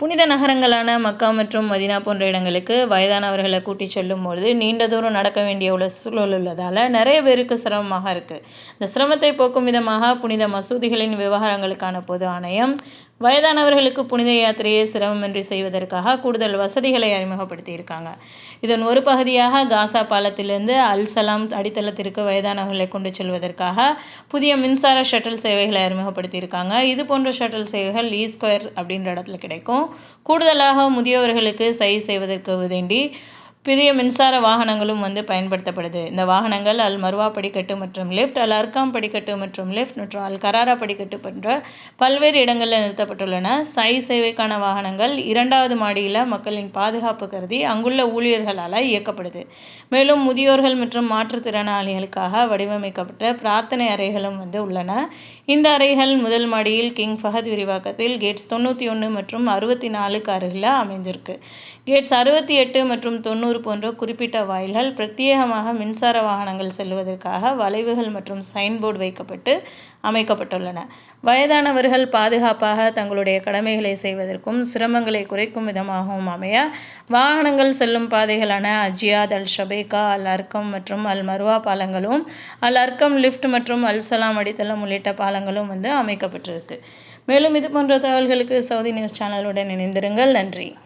புனித நகரங்களான மக்கா மற்றும் மதினா போன்ற இடங்களுக்கு வயதானவர்களை கூட்டிச் செல்லும் பொழுது நீண்ட தூரம் நடக்க வேண்டிய உள்ள சூழல் உள்ளதால் நிறைய பேருக்கு சிரமமாக இருக்குது இந்த சிரமத்தை போக்கும் விதமாக புனித மசூதிகளின் விவகாரங்களுக்கான பொது ஆணையம் வயதானவர்களுக்கு புனித யாத்திரையை சிரமமின்றி செய்வதற்காக கூடுதல் வசதிகளை அறிமுகப்படுத்தியிருக்காங்க. இதன் ஒரு பகுதியாக காசா பாலத்திலிருந்து அல் சலாம் அடித்தளத்திற்கு வயதானவர்களை கொண்டு செல்வதற்காக புதிய மின்சார ஷட்டில் சேவைகளை அறிமுகப்படுத்தியிருக்காங்க. இது போன்ற ஷட்டில் சேவைகள் லீ ஸ்கொயர் அப்படின்ற இடத்துல கிடைக்கும். கூடுதலாக முதியவர்களுக்கு சை செய்வதற்கு வேண்டி பெரிய மின்சார வாகனங்களும் வந்து பயன்படுத்தப்படுது. இந்த வாகனங்கள் அல் மருவா படிக்கட்டு மற்றும் லிஃப்ட் அல் அர்காம் படிக்கட்டு மற்றும் லிஃப்ட் மற்றும் அல் கராரா படிக்கட்டு போன்ற பல்வேறு இடங்களில் நிறுத்தப்பட்டுள்ளன. சை சேவைக்கான வாகனங்கள் இரண்டாவது மாடியில் மக்களின் பாதுகாப்பு கருதி அங்குள்ள ஊழியர்களால் இயக்கப்படுது. மேலும் முதியோர்கள் மற்றும் மாற்றுத்திறனாளிகளுக்காக வடிவமைக்கப்பட்ட பிரார்த்தனை அறைகளும் வந்து உள்ளன. இந்த அறைகள் முதல் மாடியில் கிங் ஃபஹத் விரிவாக்கத்தில் கேட்ஸ் தொண்ணூற்றி ஒன்று மற்றும் அறுபத்தி நாலுக்கு அருகில் அமைஞ்சிருக்கு கேட்ஸ் அறுபத்தி எட்டு மற்றும் தொண்ணூறு போன்ற குறிப்பிட்ட வாயில்கள் பிரத்யேகமாக மின்சார வாகனங்கள் செல்வதற்காக வளைவுகள் மற்றும் சைன்போர்டு வைக்கப்பட்டு அமைக்கப்பட்டுள்ளன. வயதானவர்கள் பாதுகாப்பாக தங்களுடைய கடமைகளை செய்வதற்கும் சிரமங்களை குறைக்கும் விதமாகவும் அமைய வாகனங்கள் செல்லும் பாதைகளான அஜியாத் அல் ஷபேகா அல் அர்க்கம் மற்றும் அல் மர்வா பாலங்களும் அல் அர்க்கம் லிஃப்ட் மற்றும் அல் சலாம் அடித்தளம் உள்ளிட்ட பாலங்களும் வந்து அமைக்கப்பட்டிருக்கு. மேலும் இது போன்ற தகவல்களுக்கு சவுதி நியூஸ் சேனலுடன் இணைந்திருங்கள். நன்றி.